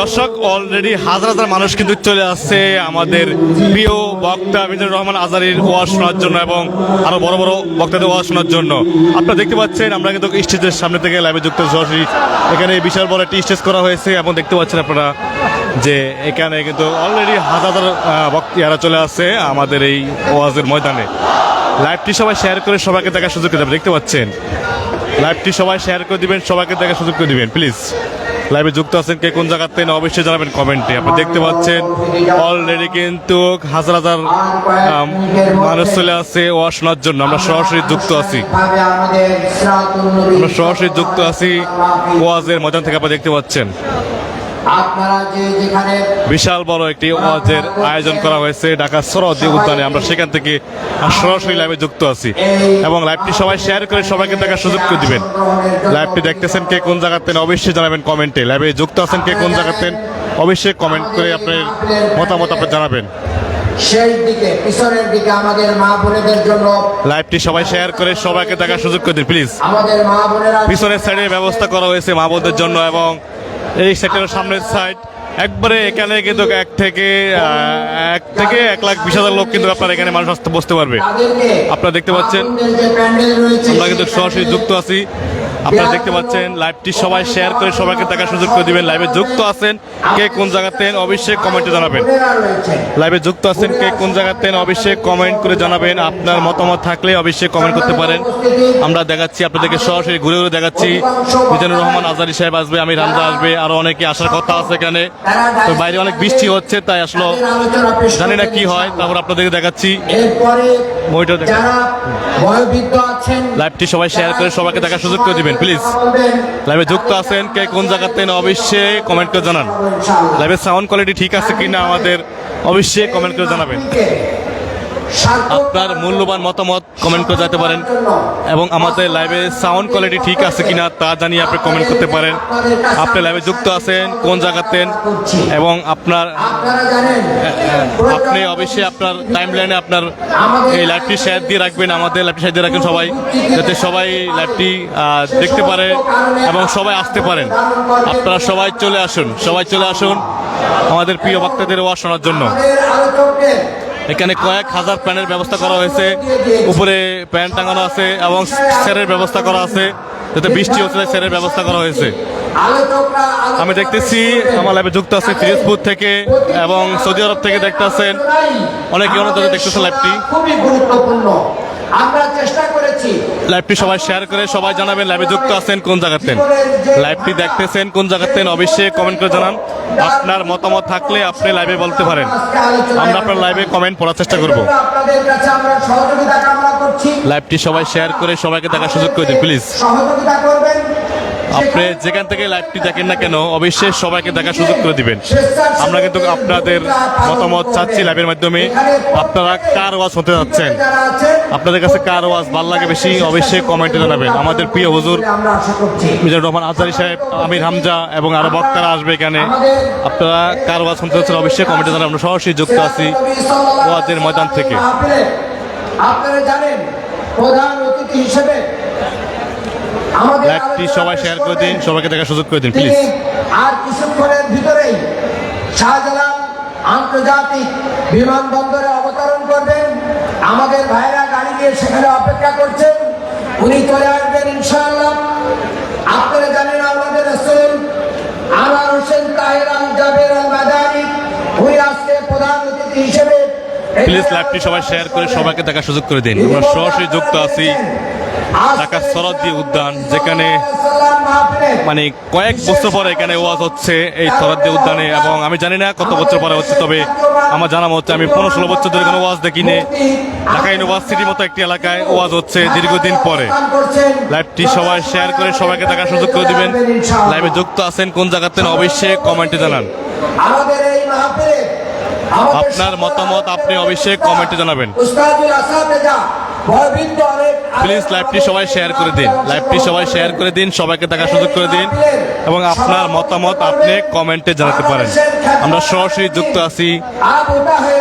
দর্শক অলরেডি হাজার হাজার মানুষ কিন্তু চলে আসছে আমাদের প্রিয় বক্তা মিজানুর রহমান আজারির ওয়াজ শোনার জন্য এবং আরও বড় বড় বক্তাদের ওয়াজ শোনার জন্য। আপনারা দেখতে পাচ্ছেন, আমরা কিন্তু স্টেজের সামনে থেকে লাইভে যুক্ত সরাসরি এখানে বিশাল বড় একটি স্টেজ করা হয়েছে এবং দেখতে পাচ্ছেন আপনারা যে এখানে কিন্তু অলরেডি হাজার হাজার বক্তিয়ারা চলে আসছে আমাদের এই ওয়াজের ময়দানে। লাইভটি সবাই শেয়ার করে সবাইকে দেখার সুযোগ দেবেন। দেখতে পাচ্ছেন? লাইভটি সবাই শেয়ার করে দিবেন, সবাইকে দেখার সুযোগ করে দিবেন প্লিজ লাইভে যুক্ত আছেন কে কোন জায়গার থেকে অবশ্যই জানাবেন কমেন্টে। আপনি দেখতে পাচ্ছেন অলরেডি কিন্তু হাজার হাজার মানুষ চলে আসে ও শোনার জন্য। আমরা সরাসরি যুক্ত আছি। আমরা সরাসরি যুক্ত আছি ওয়াজের ময়দান থেকে আপনি দেখতে পাচ্ছেন। বিশাল বড় একটি ওয়াজের আয়োজন করা হয়েছে ঢাকা সরহদি উদ্যানে। আমরা সেখান থেকে সরাসরি লাইভে যুক্ত আছি। এবং লাইভটি সবাই শেয়ার করে সবাইকে দেখার সুযোগ করে দিবেন। লাইভটি দেখতেছেন কে কোন জায়গাতেন অবশ্যই জানাবেন কমেন্টে লাইভে যুক্ত আছেন কে কোন জায়গাতেন অবশ্যই কমেন্ট করে আপনার মতামত আপনি জানাবেন। সেই দিকে পিছনের দিকে আমাদের মা বোনেদের জন্য লাইভটি সবাই শেয়ার করে সবাইকে দেখার সুযোগ করে দিন প্লিজ আমাদের মা বোনেরা পিছনের সাইডে ব্যবস্থা করা হয়েছে মা বোনদের জন্য এবং এই সেক্টরের সামনের সাইড একবারে এখানে কিন্তু এক থেকে এক থেকে এক লাখ বিশ হাজার লোক কিন্তু আপনার এখানে মানুষ আসতে বসতে পারবে। আপনারা দেখতে পাচ্ছেন, আমরা কিন্তু সরাসরি যুক্ত আছি। আপনারা দেখতে পাচ্ছেন লাইভটি সবাই শেয়ার করে সবাইকে দেখার সুযোগ করে দিবেন। লাইভে যুক্ত আছেন কে কোন জায়গাতেন অবশ্যই কমেন্টে জানাবেন। লাইভে যুক্ত আছেন কে কোন জায়গাতেন অবশ্যই কমেন্ট করে জানাবেন। আপনার মতামত থাকলে অবশ্যই কমেন্ট করতে পারেন। আমরা দেখাচ্ছি আপনাদেরকে সরাসরি ঘুরে ঘুরে দেখাচ্ছি। মিজানুর রহমান আজারি সাহেব আসবে আমি রামদা আসবে আরও অনেকে আসার কথা আছে এখানে। তো বাইরে অনেক বৃষ্টি হচ্ছে তাই আসলো জানি না কি হয়। তারপর আপনাদেরকে দেখাচ্ছি। লাইভটি সবাই শেয়ার করে সবাইকে দেখার সুযোগ করে দিবেন। প্লিজ। লাইভে যুক্ত আছেন কে কোন জায়গাতেন অবশ্যই কমেন্ট করে জানান। লাইভের সাউন্ড কোয়ালিটি ঠিক আছে কিনা আমাদের, অবশ্যই কমেন্ট করে জানাবেন। আপনার মূল্যবান মতামত কমেন্ট করে যেতে পারেন। এবং আমাদের লাইভে সাউন্ড কোয়ালিটি ঠিক আছে কিনা তা জানিয়ে আপনি কমেন্ট করতে পারেন। আপনি লাইভে যুক্ত আছেন কোন জায়গাতেন? এবং আপনার আপনি অবশ্যই আপনার টাইম লাইনে আপনার এই লাইভটি শেয়ার দিয়ে রাখবেন আমাদের লাইভটি শেয়ার দিয়ে রাখবেন সবাই যাতে সবাই লাইভটি দেখতে পারে এবং সবাই আসতে পারেন। আপনারা সবাই চলে আসুন সবাই চলে আসুন আমাদের প্রিয় বক্তাদের ওয়া শোনার জন্য। এখানে কয়েক হাজার প্যানের ব্যবস্থা করা হয়েছে। উপরে প্যান টাঙানো আছে এবং স্যারের ব্যবস্থা করা আছে, যাতে বৃষ্টি হচ্ছে স্যারের ব্যবস্থা করা হয়েছে। আমি দেখতেছি, আমার লাইভে যুক্ত আছে ফিরোজপুর থেকে এবং সৌদি আরব থেকে দেখতে আছেন অনেক দেখতেছে লাইভটি খুবই গুরুত্বপূর্ণ। আমরা চেষ্টা করেছি লাইভটি সবাই শেয়ার করে সবাই জানাবেন লাইভে যুক্ত আছেন কোন জায়গাতেন লাইভটি দেখতেছেন কোন জায়গাতেন অবশ্যই কমেন্ট করে জানান। আপনার মতামত থাকলে আপনি লাইভে বলতে পারেন। আমরা আপনার লাইভে কমেন্ট পড়ার চেষ্টা করব। আপনাদের কাছে আমরা সহযোগিতা কামনা করছি লাইভটি সবাই শেয়ার করে সবাইকে দেখার সুযোগ করে দিন প্লিজ সহযোগিতা করবেন আপনি যেখান থেকে লাইভটি দেখেন না কেন, অবশ্যই সবাইকে দেখার সুযোগ করে দিবেন। আমরা কিন্তু আপনাদের মতামত চাচ্ছি লাইভের মাধ্যমে। আপনারা কার ওয়াজ হতে যাচ্ছেন আপনাদের কাছে কার ওয়াজ ভালো লাগে বেশি, অবশ্যই কমেন্টে জানাবেন। আমাদের প্রিয় হুজুর মিজানুর রহমান আজহারি সাহেব, আমির হামজা এবং আরও বক্তারা আসবে এখানে। আপনারা কার ওয়াজ শুনতে চাচ্ছেন অবশ্যই কমেন্টে জানাবেন। আমরা সরাসরি যুক্ত আছি ওয়াজের ময়দান থেকে। আপনারা জানেন, প্রধান অতিথি হিসেবে লাইভটি সবাই শেয়ার করে দিন সবাইকে দেখার সুযোগ করে দিন প্লিজ আর কিছুক্ষণের ভিতরেই শাহজালাল আন্তর্জাতিক বিমানবন্দরে অবতরণ করবেন। আমাদের ভাইরা গাড়ি নিয়ে সেখানে অপেক্ষা করছেন। উনি চলে আসবেন ইনশাআল্লাহ। আপনারা জানেন আমাদের রসুল আনোয়ার হোসেন তাহের আল জাবের আল মাদানি উনি আজকে প্রধান অতিথি হিসেবে এই প্লিজ লাইভটি সবাই শেয়ার করে সবাইকে দেখার সুযোগ করে দিন। আমরা সরাসরি যুক্ত আছি ঢাকা সরদ্দি উদ্যান, যেখানে মানে কয়েক বছর পরে এখানে ওয়াজ হচ্ছে এই সরদ্দি উদ্যানে এবং আমি জানি না কত বছর পরে হচ্ছে, তবে আমার জানা হচ্ছে আমি পনেরো ষোলো বছর ধরে কোনো ওয়াজ দেখিনি। ঢাকা ইউনিভার্সিটির মতো একটি এলাকায় ওয়াজ হচ্ছে দীর্ঘদিন পরে। লাইভটি সবাই শেয়ার করে সবাইকে দেখার সুযোগ করে দিবেন। লাইভে যুক্ত আছেন কোন জায়গাতে অবশ্যই কমেন্টে জানান আমাদের এই মাহফিলে আমাদের আপনার মতামত আপনি অবশ্যই কমেন্টে জানাবেন। প্লিজ লাইভটি সবাই শেয়ার করে দিন। লাইভটি সবাই শেয়ার করে দিন সবাইকে দেখার সুযোগ করে দিন এবং আপনার মতামত আপনি কমেন্টে জানাতে পারেন। আমরা সরাসরি যুক্ত আছি।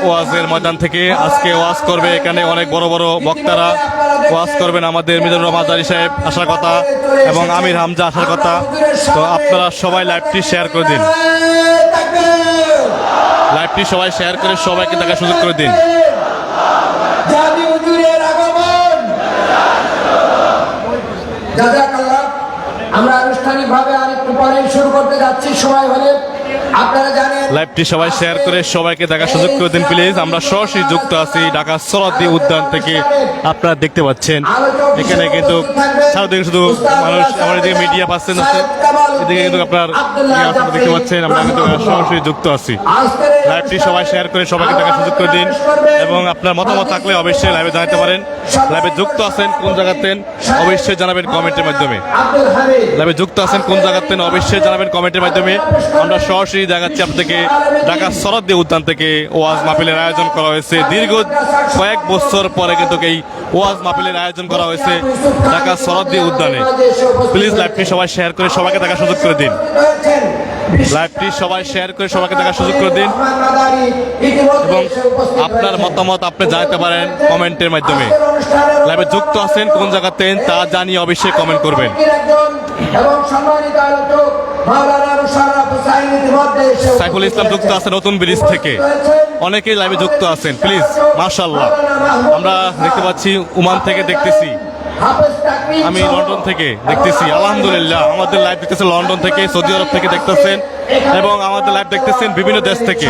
ওয়াজের ময়দান থেকে আজকে ওয়াজ করবে এখানে অনেক বড় বড় বক্তারা। ওয়াজ করবেন আমাদের মিজানুর রহমান আজারি সাহেব, আসার কথা, এবং আমির হামজা আসার কথা। তো আপনারা সবাই লাইভটি শেয়ার করে দিন। লাইভটি সবাই শেয়ার করে সবাইকে দেখার সুযোগ করে দিন। আমরা আনুষ্ঠানিকভাবে আরেকটু পরে শুরু করতে যাচ্ছি। সময় হলে আপনারা জানেন লাইভটি সবাই শেয়ার করে সবাইকে দেখার সুযোগ করে দিন প্লিজ আমরা সরাসরি যুক্ত আছি ঢাকা সরাদি উদ্যান থেকে। আপনারা দেখতে পাচ্ছেন এখানে কিন্তু সারাদিন শুধু মানুষ আমার এদিকে মিডিয়া পাচ্ছেন আছে। এদিকে কিন্তু আপনার দেখতে পাচ্ছেন আমরা কিন্তু সরাসরি যুক্ত আছি। লাইভটি সবাই শেয়ার করে সবাইকে দেখার সুযোগ করে দিন। এবং আপনার মতামত থাকলে অবশ্যই লাইভে জানাতে পারেন। লাইভে যুক্ত আছেন কোন জায়গাতেন অবশ্যই জানাবেন কমেন্টের মাধ্যমে। লাইভে যুক্ত আছেন কোন জায়গাতেন অবশ্যই জানাবেন কমেন্টের মাধ্যমে। আমরা সরাসরি দেখাচ্ছি আপনাদেরকে। ঢাকা শরদ্দি উদ্যান থেকে ওয়াজ মাহফিলের আয়োজন করা হয়েছে। দীর্ঘ কয়েক বছর পরে কিন্তু এই ওয়াজ মাহফিলের আয়োজন করা হয়েছে ঢাকা শরদ্দি উদ্যানে। প্লিজ লাইভটি সবাই শেয়ার করে সবাইকে দেখার সুযোগ করে দিন। লাইভটি সবাই শেয়ার করে সবাইকে দেখার সুযোগ করে দিন। এবং আপনার মতামত আপনি জানাতে পারেন কমেন্টের মাধ্যমে। লাইভে যুক্ত আছেন, কোন জায়গাতেন তা জানিয়ে অবশ্যই কমেন্ট করবেন। এবং সম্মানিত আলোচক সাইফুল ইসলাম যুক্ত আছে নতুন ব্রিজ থেকে। অনেকেই লাইভে যুক্ত আছেন প্লিজ মার্শাল্লাহ আমরা দেখতে পাচ্ছি, উমান থেকে দেখতেছি। আমি লন্ডন থেকে দেখতেছি, আলহামদুলিল্লাহ। আমাদের লাইভ দেখতেছেন লন্ডন থেকে, সৌদি আরব থেকে দেখতেছেন এবং আমাদের লাইভ দেখতেছেন বিভিন্ন দেশ থেকে।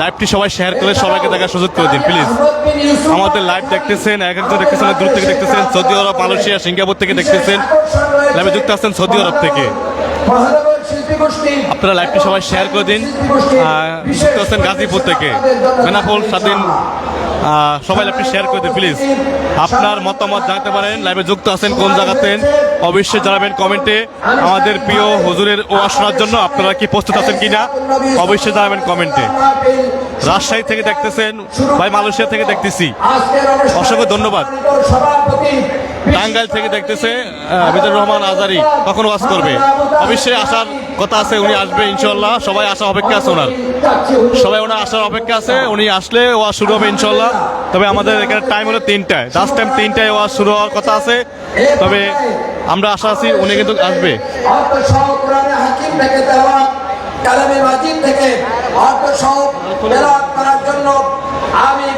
লাইভটি সবাই শেয়ার করে সবাইকে দেখার সুযোগ করে দিন প্লিজ আমাদের লাইভ দেখতেছেন, এক একজন দেখতেছেন দূর থেকে দেখতেছেন, সৌদি আরব, মালয়েশিয়া, সিঙ্গাপুর থেকে দেখতেছেন। লাইভে যুক্ত আছেন সৌদি আরব থেকে। আপনারা লাইভটি সবাই শেয়ার করে দিন গাজীপুর থেকে। বেনাপোল স্বাধীন সবাই লাইভটি শেয়ার করে দিন প্লিজ আপনার মতামত জানাতে পারেন লাইভে যুক্ত আছেন কোন জায়গাতেন অবশ্যই জানাবেন কমেন্টে। আমাদের প্রিয় হুজুরের ওয়াজ শোনার জন্য আপনারা কি প্রস্তুত আছেন কিনা, অবশ্যই জানাবেন কমেন্টে। রাজশাহী থেকে দেখতেছেন, ভাই মালয়েশিয়া থেকে দেখতেছি। অসংখ্য ধন্যবাদ। টাঙ্গাইল থেকে দেখতেছে মিজানুর রহমান আজারি কখন ওয়াজ করবে? অবশ্যই আসার কথা আছে উনি আসবে ইনশাল্লাহ সবাই আসা অপেক্ষা আছে ওনার। সবাই ওনার আসার অপেক্ষা আছে উনি আসলে ওয়াজ শুরু হবে ইনশাল্লাহ তবে আমাদের এখানে টাইম হলো তিনটায়। লাস্ট টাইম তিনটায় ওয়াজ শুরু হওয়ার কথা আছে। তবে আমরা আশা আছি উনি কিন্তু আসবে। কালামে মাজিদ থেকে করার জন্য আমি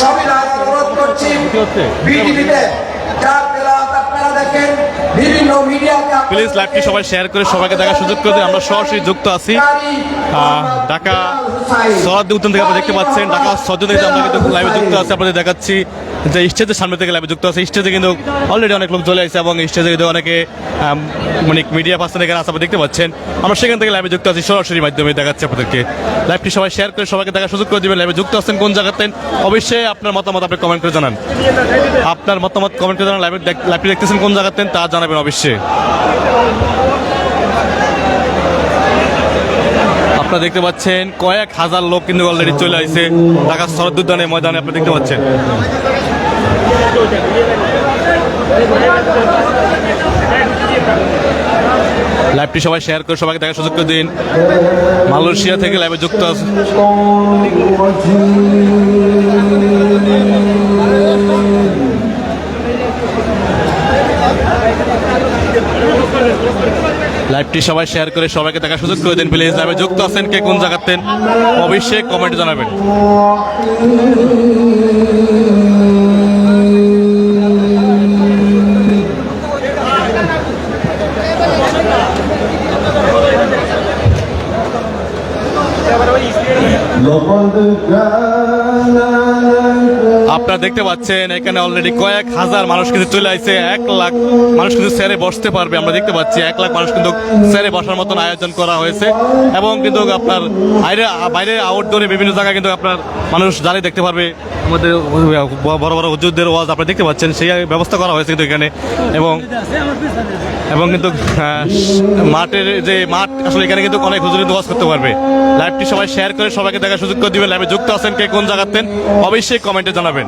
সবিনয় অনুরোধ করছি? বিটিভিতে তেলাওয়াত বিভিন্ন প্লিজ লাইভটি সবাই শেয়ার করে সবাইকে দেখার সুযোগ করে দিন। আমরা সরাসরি যুক্ত আছি। ঢাকা সরাদ্দি উদ্যান থেকে আপনারা দেখতে পাচ্ছেন ঢাকা সজ্জন থেকে আমরা কিন্তু লাইভে যুক্ত আছি। আপনাদের দেখাচ্ছি যে স্টেজের সামনে থেকে লাইভে যুক্ত আছে। স্টেজে কিন্তু অলরেডি অনেক লোক চলে আসছে এবং স্টেজে কিন্তু অনেকে মানে মিডিয়া পার্সন এখানে আসে দেখতে পাচ্ছেন। আমরা সেখান থেকে লাইভে যুক্ত আছি, সরাসরি মাধ্যমে দেখাচ্ছি আপনাদেরকে। লাইভটি সবাই শেয়ার করে সবাইকে দেখার সুযোগ করে দিবেন। লাইভে যুক্ত আছেন কোন জায়গাতেন অবশ্যই আপনার মতামত আপনি কমেন্ট করে জানান। আপনার মতামত কমেন্ট করে জানান লাইভে লাইভটি দেখতেছেন কোন জায়গাতেন তা জানাবেন অবশ্যই। আপনারা দেখতে পাচ্ছেন কয়েক হাজার লোক কিন্তু অলরেডি চলে আসছে ঢাকা শরৎ উদ্যানের ময়দানে আপনি দেখতে পাচ্ছেন। লাইভটি সবাই শেয়ার করে, সবাইকে দেখার সুযোগ করে দিন। মালয়েশিয়া থেকে লাইভে যুক্ত আছে। লাইভটি সবাই শেয়ার করে, সবাইকে দেখার সুযোগ করে দিন। প্লিজ লাইভে যুক্ত আছেন কে, কোন জায়গাতেন অবশ্যই কমেন্ট জানাবেন। আপনারা দেখতে পাচ্ছেন, এখানে অলরেডি কয়েক হাজার মানুষ কিন্তু চলে আসছে এক লাখ মানুষ কিন্তু স্যারে বসতে পারবে, আমরা দেখতে পাচ্ছি, এক লাখ মানুষ কিন্তু স্যারে বসার মতন আয়োজন করা হয়েছে। এবং কিন্তু আপনার বাইরে বাইরে আউটডোরে বিভিন্ন জায়গায় কিন্তু আপনার মানুষ দাঁড়িয়ে দেখতে পারবে আমাদের বড় বড় হুজুরদের ওয়াজ আপনারা দেখতে পাচ্ছেন, সেই ব্যবস্থা করা হয়েছে কিন্তু এখানে। এবং এবং কিন্তু মাঠের যে মাঠ, আসলে এখানে কিন্তু অনেক হুজুরি ওয়াজ করতে পারবে। লাইভটি সবাই শেয়ার করে সবাইকে দেখার সুযোগ করে দিবেন। লাইভে যুক্ত আছেন কে কোন জায়গাতেন, অবশ্যই কমেন্টে জানাবেন।